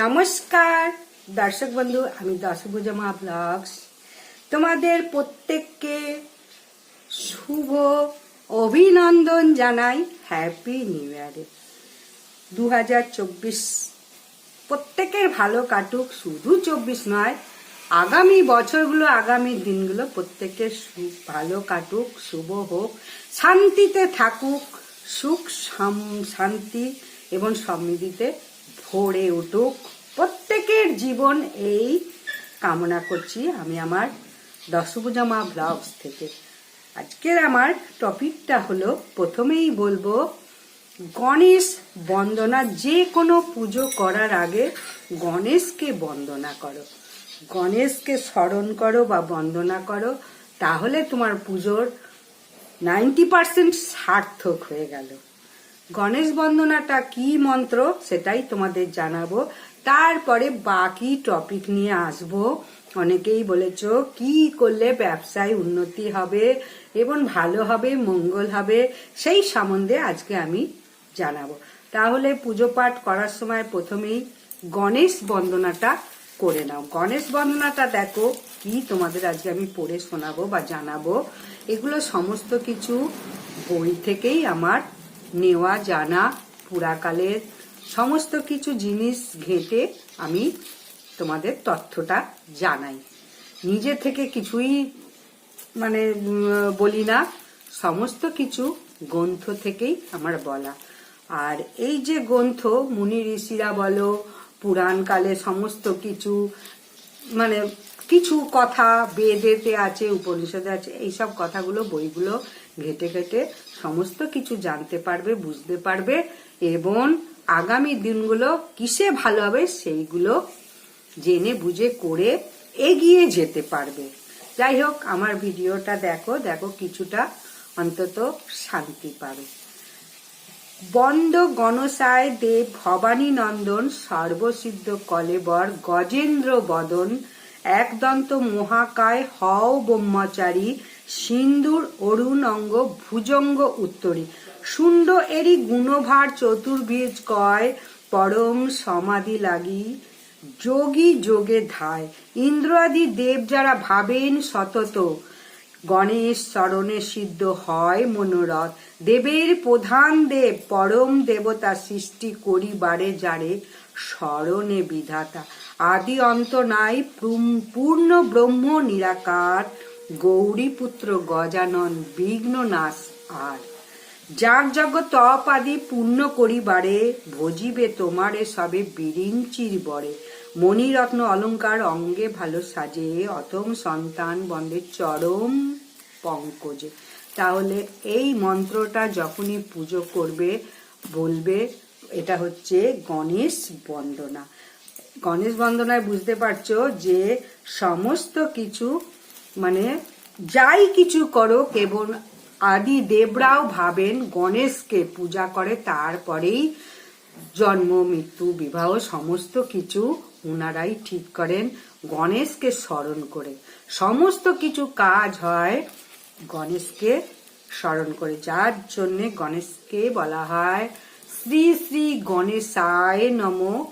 নমস্কার। দর্শক বন্ধু, আমি দশভুজমা ব্লগস। তোমাদের প্রত্যেককে শুভ অভিনন্দন জানাই। হ্যাপি নিউ ইয়ারে দু হাজার চব্বিশ প্রত্যেকের ভালো কাটুক, শুধু চব্বিশ নয়, আগামী বছরগুলো, আগামী দিনগুলো প্রত্যেকের ভালো কাটুক, শুভ হোক, শান্তিতে থাকুক, সুখ শান্তি এবং সমৃদ্ধিতে ভরে উঠুক। প্রত্যেকের জীবন এই কামনা করছি আমি আমার দশভুজামা ব্লগস থেকে। আজকের আমার টপিকটা হলো, প্রথমেই বলব, গণেশ বন্দনা, যে কোনো পুজো করার আগে গণেশকে বন্দনা করো। গণেশকে স্মরণ করো বা বন্দনা করো, তাহলে তোমার পুজোর নাইনটি পার্সেন্ট সার্থক হয়ে গেল। গণেশ বন্দনাটা কি মন্ত্র সেটাই তোমাদের জানাব। তারপরে বাকি টপিক নিয়ে আসব। অনেকেই বলেছ, কি করলে ব্যবসায় উন্নতি হবে? এবং ভালো হবে, মঙ্গল হবে? সেই সম্বন্ধে আজকে আমি জানাব। তাহলে পুজো পাঠ করার সময় প্রথমেই গণেশ বন্দনাটা করে নাও। গণেশ বন্দনাটা দেখো কি তোমাদের আজকে আমি পড়ে শোনাবো বা জানাব। এগুলো সমস্ত কিছু বই থেকেই আমার নেওয়া, জানা পুরাকালের সমস্ত কিছু জিনিস ঘেঁটে আমি তোমাদের তথ্যটা জানাই। নিজে থেকে কিছুই মানে বলি না। সমস্ত কিছু গ্রন্থ থেকেই আমার বলা। আর এই যে গ্রন্থ, মুনি ঋষিরা বলো, পুরাণকালে সমস্ত কিছু মানে কিছু কথা বেদেতে আছে, উপনিষদে আছে, এইসব কথাগুলো, বইগুলো ঘেটে ঘেটে সমস্ত কিছু জানতে পারবে, বুঝতে পারবে এবং আগামী দিনগুলো কিসে ভালো হবে সেইগুলো জেনে বুঝে করে এগিয়ে যেতে পারবে। যাই হোক, আমার ভিডিওটা দেখো দেখো কিছুটা অন্তত শান্তি পাবে। বন্দ গণসায় দেব ভবানী নন্দন, সর্বসিদ্ধ কলেবর গজেন্দ্র বদন, একদন্ত মহাকায় হও ব্রহ্মচারী সিন্দুর অরুণ অঙ্গ ভুজঙ্গ উত্তরী। শুণ্ড এরি গুণভার চতুর্বীজ কয়, পরম সমাধি লাগি যোগী যোগে ধায়। ইন্দ্রাদি দেব যারা ভাবেন সতত, গণেশ চরণে সিদ্ধ হয় মনোরথ। দেবের প্রধান দেব, পরম দেবতা সৃষ্টি করিবারে যারে স্মরণে বিধাতা। আদি অন্ত নাই পূর্ণ ব্রহ্ম নিরাকার গৌরীপুত্র গজানন বিঘ্ন নাশ আর। যাগ যজ্ঞ তপ আদি পূর্ণ করিবারে, ভজিবে তোমারে সবে বিরিঞ্চির বরে। মণিরত্ন অলঙ্কার অঙ্গে ভালো সাজে, অতম সন্তান বন্দে চরম পঙ্কজে। তাহলে এই মন্ত্রটা যখনই পুজো করবে, বলবে, এটা হচ্ছে গণেশ বন্দনা। গণেশ বন্দনায় বুঝতে পারছ যে সমস্ত কিছু মানে যাই কিছু করো, কেবল আদি দেবরাও ভাবেন গণেশকে পূজা করে, তারপরেই জন্ম, মৃত্যু, বিবাহ, সমস্ত কিছু ওনারাই ঠিক করেন গণেশকে স্মরণ করে। সমস্ত কিছু কাজ হয় গণেশকে স্মরণ করে। যার জন্য গণেশকে বলা হয় শ্রী শ্রী গণেশায় নম।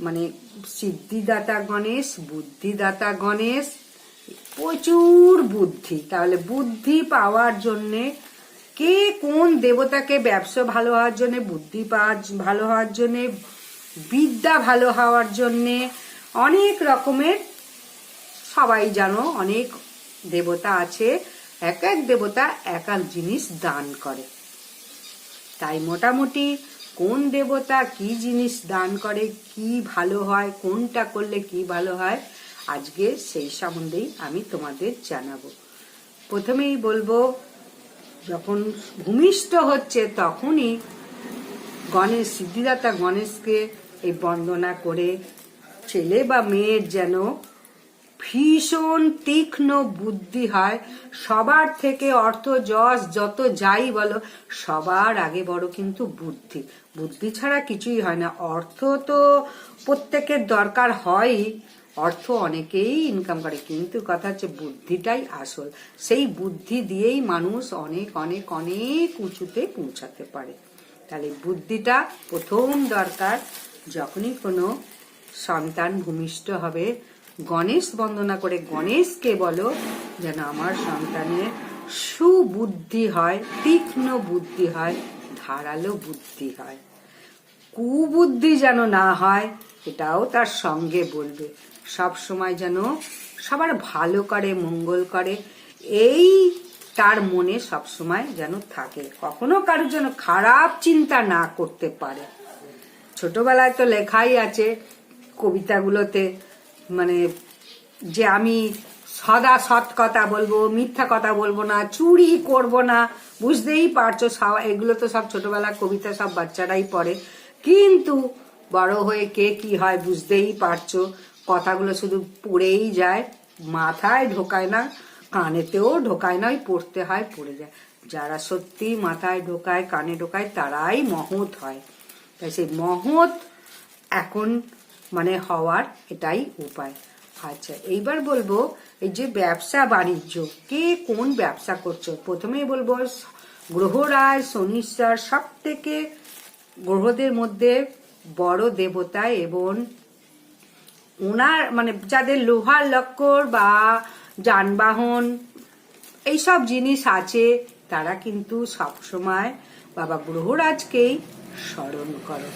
মানে সিদ্ধিদাতা গণেশ, বুদ্ধিদাতা গণেশ প্রচুর বুদ্ধি। তাহলে বুদ্ধি পাওয়ার জন্যে কে কোন দেবতাকে ব্যবসা ভালো হওয়ার জন্য, বুদ্ধি পাওয়ার ভালো হওয়ার জন্য, বিদ্যা ভালো হওয়ার জন্যে অনেক রকমের সবাই জানো অনেক দেবতা আছে এক এক দেবতা এক এক জিনিস দান করে। তাই মোটামুটি কোন দেবতা কি জিনিস দান করে, কি ভালো হয়, কোনটা করলে কি ভালো হয় আজকে সেই সম্বন্ধেই আমি তোমাদের জানাব। প্রথমেই বলব, যখন ভূমিষ্ঠ হচ্ছে তখনই গণেশ, সিদ্ধিদাতা গণেশকে এই বন্দনা করে ছেলে বা মেয়ের যেন ভীষণ তীক্ষ্ণ বুদ্ধি হয়, সবার থেকে অর্থ, যশ, যত যাই বলো, সবার আগে বড় কিন্তু বুদ্ধি। বুদ্ধি ছাড়া কিছুই হয় না। অর্থ তো প্রত্যেকের দরকার হয়ই। অর্থ অনেকেই ইনকাম করে, কিন্তু কথা হচ্ছে বুদ্ধিটাই আসল। সেই বুদ্ধি দিয়েই মানুষ অনেক অনেক অনেক উঁচুতে পৌঁছাতে পারে। তাহলে বুদ্ধিটা প্রথম দরকার। যখনই কোনো সন্তান ভূমিষ্ঠ হবে, গণেশ বন্দনা করে গণেশকে বলো যেন আমার সন্তানের সুবুদ্ধি হয়, তীক্ষ্ণ বুদ্ধি হয়, ধারালো বুদ্ধি হয়। কুবুদ্ধি যেন না হয় এটাও তার সঙ্গে বলবে। সব সময় যেন সবার ভালো করে, মঙ্গল করে, এই তার মনে সব সময় যেন থাকে। কখনো কারোর যেন খারাপ চিন্তা না করতে পারে। ছোটবেলায় তো লেখাই আছে কবিতাগুলোতে মানে যে আমি সদা সৎ কথা বলব, মিথ্যা কথা বলব না, চুরি করব না, বুঝতেই পারছ এগুলো তো সব ছোটবেলার কবিতা, সব বাচ্চারাই পড়ে। কিন্তু বড় হয়ে কে কি হয় বুঝতেই পারছ। কথাগুলো শুধু পড়েই যায়, মাথায় ঢোকায় না, কানেতেও ঢোকায় না, ওই পড়তে হয়, পড়ে যায়। যারা সত্যি মাথায় ঢোকায়, কানে ঢোকায়, তারাই মহৎ হয়। তাই সেই মহৎ এখন মানে হওয়ার এটাই উপায়। আচ্ছা এইবার বলব, এই যে ব্যবসা বাণিজ্য, কে কোন ব্যবসা করছ? প্রথমেই বলব গ্রহরাজ শনিশ্বর সব থেকে গ্রহদের মধ্যে বড় দেবতা এবং ওনার মানে যাদের লোহার লক্কর বা যানবাহন, এইসব জিনিস আছে, তারা কিন্তু সবসময় বাবা গ্রহরাজকেই স্মরণ করো।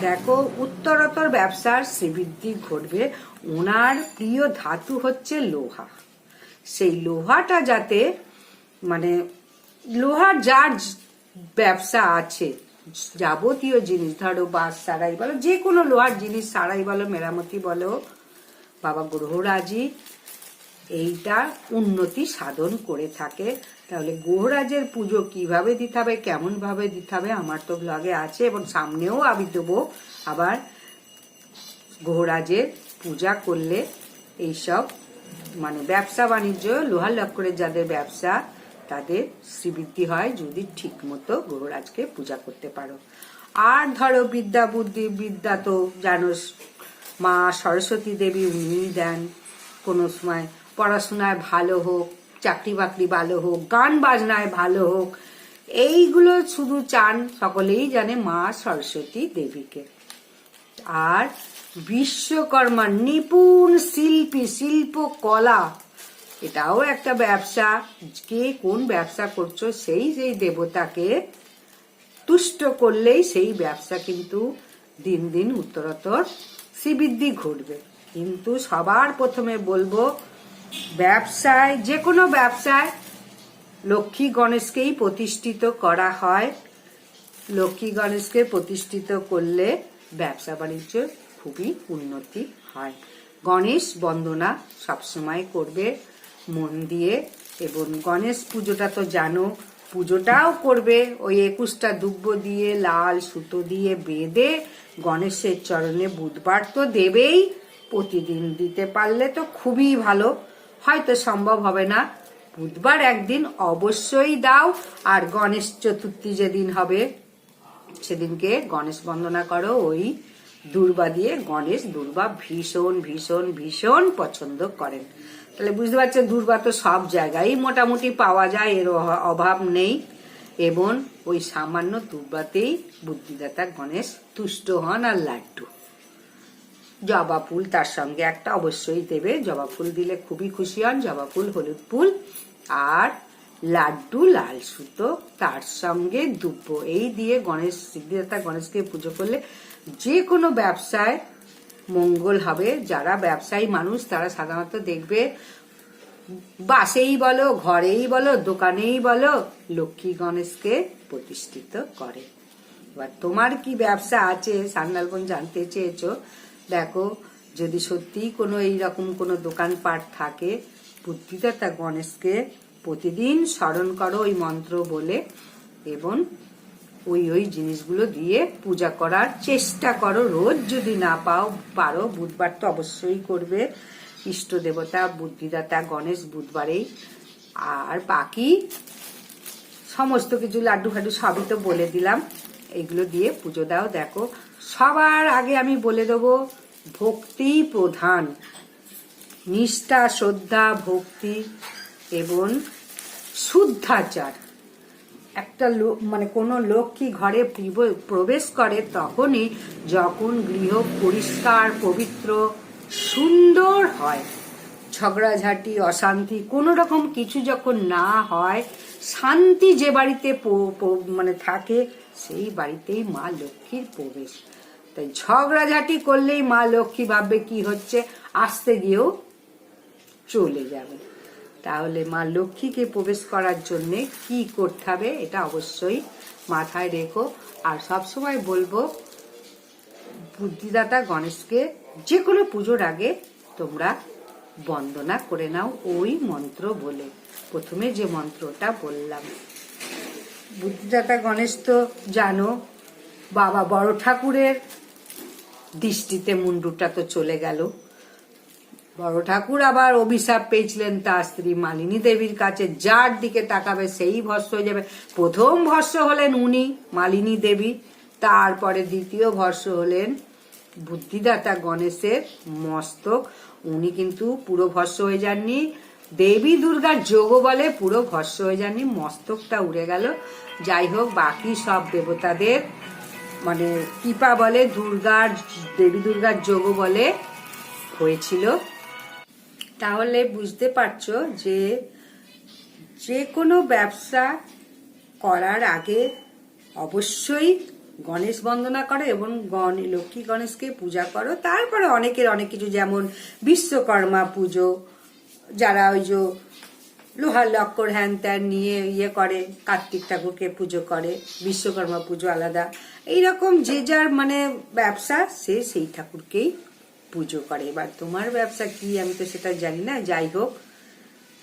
দেখো উত্তরতর ব্যবসার শ্রীবৃদ্ধি ঘটবে। ওনার প্রিয় ধাতু হচ্ছে লোহা। সেই লোহাটা যাতে মানে লোহার যার ব্যবসা আছে যাবতীয় জিনিস, ধরো বাস, সারাই বলো, যে কোনো লোহার জিনিস, সারাই বলো, মেরামতি বলো, বাবা গ্রহরাজি এইটা উন্নতি সাধন করে থাকে। তাহলে গ্রহরাজের পুজো কীভাবে দিতে হবে কেমন ভাবে দিতে হবে, আমার তো ব্লগে আছে এবং সামনেও আমি দেবো। আবার গ্রহরাজের পূজা করলে এইসব মানে ব্যবসা বাণিজ্য লোহার লক্করের যাদের ব্যবসা তাদের শ্রীবৃদ্ধি হয় যদি ঠিক মতো গ্রহরাজকে পূজা করতে পারো। আর ধরো বিদ্যা বুদ্ধি, বিদ্যা তো জানো, মা সরস্বতী দেবী উনিই দেন। কোনো সময় পড়াশোনায় ভালো হোক, চাকরি বাকরি ভালো হোক, গান বাজনায় ভালো হোক, এইগুলো শুধু চান সকলেই জানে মা সরস্বতী দেবীকে। আর বিশ্বকর্মা নিপুণ শিল্পী শিল্প কলা এটাও একটা ব্যবসা। কে কোন ব্যবসা করছ, সেই সেই দেবতাকে তুষ্ট করলেই সেই ব্যবসা কিন্তু দিন দিন উত্তরোত্তর শ্রীবৃদ্ধি ঘটবে। কিন্তু সবার প্রথমে বলব, ব্যবসায় যে কোনো ব্যবসায় লক্ষ্মী গণেশকেই প্রতিষ্ঠিত করা হয়। লক্ষ্মী গণেশকে প্রতিষ্ঠিত করলে ব্যবসা বাণিজ্য খুবই উন্নতি হয়। গণেশ বন্দনা সবসময় করবে। মন দিয়ে এবং গণেশ পুজোটা তো জানো, পুজোটাও করবে। ওই একুশটা দুব্ব দিয়ে, লাল সুতো দিয়ে বেঁধে গণেশের চরণে বুধবার তো দেবেই। প্রতিদিন দিতে পারলে তো খুবই ভালো। হয়তো সম্ভব হবে না। বুধবার একদিন অবশ্যই দাও, আর গণেশ চতুর্থী যেদিন হবে, সেদিনকে গণেশ বন্দনা করো। ওই দুর্বা দিয়ে গণেশ দুর্বা ভীষণ ভীষণ ভীষণ পছন্দ করেন। তাহলে বুঝতে পারছেন দুর্বা তো সব জায়গায় মোটামুটি পাওয়া যায়, এর অভা- অভাব নেই। এবং ওই সামান্য দুর্বাতেই বুদ্ধিদাতা গণেশ তুষ্ট হন আর লাড্ডু। জবা ফুল তার সঙ্গে একটা অবশ্যই দেবে। জবা ফুল দিলে খুবই খুশি হন, জবা ফুল, হলুদ ফুল আর লাড্ডু, লাল সুতো তার সঙ্গে দুব্ব। এই দিয়ে গণেশ, সিদ্ধিদাতা গণেশকে পুজো করলে যে কোনো ব্যবসায় মঙ্গল হবে। যারা ব্যবসায়ী মানুষ, তারা সাধারণত দেখবে, বাসেই বলো, ঘরেই বলো, দোকানেই বলো, লক্ষ্মী গণেশকে প্রতিষ্ঠিত করে। এবার তোমার কি ব্যবসা আছে? সান্দালবন জানতে চেয়েছো। দেখো, যদি সত্যিই কোনো এইরকম কোনো দোকানপাট থাকে, বুদ্ধিদাতা গণেশকে প্রতিদিন স্মরণ করো ওই মন্ত্র বলে, এবং ওই ওই জিনিসগুলো দিয়ে পূজা করার চেষ্টা করো রোজ। যদি না পাও, পারো। বুধবার তো অবশ্যই করবে। ইষ্ট দেবতা, বুদ্ধিদাতা, গণেশ বুধবারেই। আর বাকি সমস্ত কিছু লাড্ডু ফাড্ডু সবই তো বলে দিলাম। এগুলো দিয়ে পুজো দাও। দেখো, সবার আগে আমি বলে দেবো, ভক্তি প্রধান। নিষ্ঠা, শ্রদ্ধা, ভক্তি এবং শুদ্ধাচার। একটা লোক মানে কোনো লক্ষ্মী ঘরে প্রবেশ করে তখনই যখন গৃহ পরিষ্কার, পবিত্র, সুন্দর হয়। ঝগড়াঝাটি, অশান্তি, কোনো রকম কিছু যখন না হয়, শান্তি যে বাড়িতে মানে থাকে, সেই বাড়িতেই মা লক্ষ্মীর প্রবেশ। তাই ঝগড়াঝাটি করলেই মা লক্ষ্মী ভাববে কি হচ্ছে? আসতে গিয়েও চলে যাবে। তাহলে মা লক্ষ্মীকে প্রবেশ করার জন্য কি করতে হবে এটা অবশ্যই মাথায় রেখো। আর সবসময় বলব, বুদ্ধিদাতা গণেশকে যে কোনো পুজোর আগে তোমরা বন্দনা করে নাও ওই মন্ত্র বলে। প্রথমে যে মন্ত্রটা বললাম। বুদ্ধিদাতা গণেশ তো জানো, বাবা বড় ঠাকুরের দৃষ্টিতে মুন্ডুটা তো চলে গেল। বড় ঠাকুর আবার অভিশাপ পেয়েছিলেন তার স্ত্রী মালিনী দেবীর কাছে। যার দিকে তাকাবে সেই ভস্য হয়ে যাবে। প্রথম ভস্য হলেন উনি, মালিনী দেবী। তারপরে দ্বিতীয় ভস্য হলেন বুদ্ধিদাতা গণেশের মস্তক। উনি কিন্তু পুরো ভস্য হয়ে যাননি। দেবী দুর্গার যোগ বলে পুরো ভস্য হয়ে যাননি। মস্তকটা উড়ে গেল। যাই হোক, বাকি সব দেবতাদের মানে কৃপা বলে দুর্গার, দেবী দুর্গার যোগ বলে হয়েছিল। তাহলে বুঝতে পারছ যে যে কোনো ব্যবসা করার আগে অবশ্যই গণেশ বন্দনা করো এবং গণ- লক্ষ্মী গণেশকে পূজা করো। তারপরে অনেকের অনেক কিছু, যেমন বিশ্বকর্মা পুজো, যারা ওই যে লোহার লক্কর, হ্যান ত্যান নিয়ে ইয়ে করে, কার্তিক ঠাকুরকে পুজো করে, বিশ্বকর্মা পুজো আলাদা। এইরকম যে যার মানে ব্যবসা, সে সেই ঠাকুরকেই পুজো করে। এবার তোমার ব্যবসা কি? আমি তো সেটা জানি না। যাই হোক,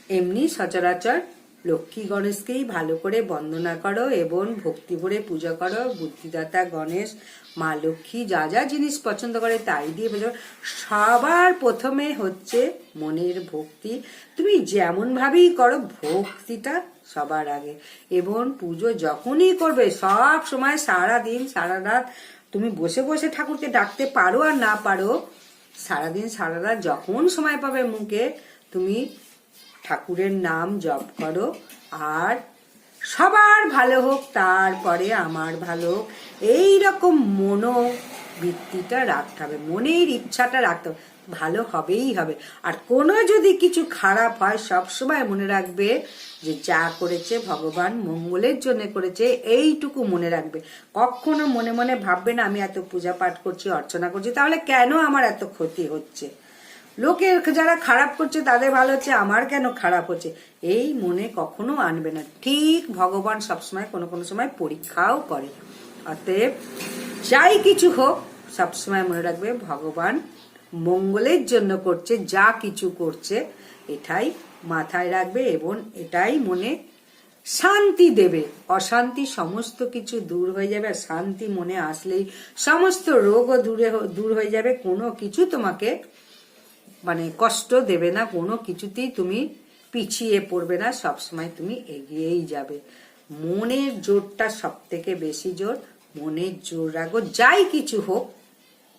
এমনি সচরাচর লক্ষ্মী গণেশকেই ভালো করে বন্দনা করো এবং ভক্তি ভরে পূজা করো। বুদ্ধিদাতা, গণেশ, মা লক্ষ্মী, যা যা জিনিস পছন্দ করে তাই দিয়ে পুজো। সবার প্রথমে হচ্ছে মনের ভক্তি। তুমি যেমন ভাবেই করো, ভক্তিটা সবার আগে। এবং পুজো যখনই করবে, সব সময় সারা দিন সারা রাত তুমি বসে বসে ঠাকুরকে ডাকতে পারো আর না পারো সারাদিন, সারা রাত যখন সময় পাবে মুখে, তুমি ঠাকুরের নাম জপ করো। আর সবার ভালো হোক, তারপরে আমার ভালো হোক। এই রকম মনোবৃত্তিটা রাখতে হবে, মনের ইচ্ছাটা রাখতে হবে। ভালো হবেই হবে। আর কোনো যদি কিছু খারাপ হয় সবসময় মনে রাখবে যে যা করেছে ভগবান মঙ্গলের জন্য করেছে, এইটুকু মনে রাখবে। কখনো মনে মনে ভাববে না, আমি এত পূজা পাঠ করছি, অর্চনা করছি, তাহলে কেন আমার এত ক্ষতি হচ্ছে? লোকের যারা খারাপ করছে, তাদের ভালো হচ্ছে, আমার কেন খারাপ হচ্ছে? এই মনে কখনো আনবে না। ঠিক ভগবান সবসময় কোনো কোনো সময় পরীক্ষাও করে। অতএব যাই কিছু হোক সবসময় মনে রাখবে ভগবান মঙ্গলের জন্য করছে, যা কিছু করছে, এটাই মাথায় রাখবে এবং এটাই মনে শান্তি দেবে। অশান্তি সমস্ত কিছু দূর হয়ে যাবে, আর শান্তি মনে আসলেই সমস্ত রোগও দূরে দূর হয়ে যাবে। কোনো কিছু তোমাকে মানে কষ্ট দেবে না, কোনো কিছুতেই তুমি পিছিয়ে পড়বে না, সবসময় তুমি এগিয়েই যাবে। মনের জোরটা সব থেকে বেশি জোর, মনের জোর রাখো, যাই কিছু হোক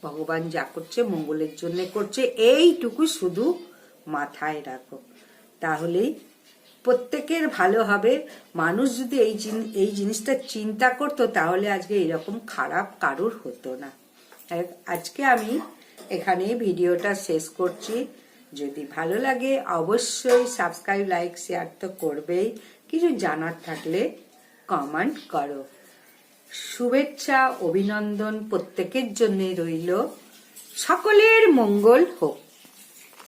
ভগবান যা করছে, মঙ্গলের জন্য করছে, এইটুকু শুধু মাথায় রাখো। তাহলেই প্রত্যেকের ভালো হবে। মানুষ যদি এই এই জিনিসটা চিন্তা করতো, তাহলে আজকে এরকম খারাপ কারুর হতো না। আজকে আমি এখানে ভিডিওটা শেষ করছি। যদি ভালো লাগে, অবশ্যই সাবস্ক্রাইব লাইক শেয়ার তো করবেই। কিছু জানার থাকলে কমেন্ট করো। শুভেচ্ছা অভিনন্দন প্রত্যেকের জন্য রইল। সকলের মঙ্গল হোক।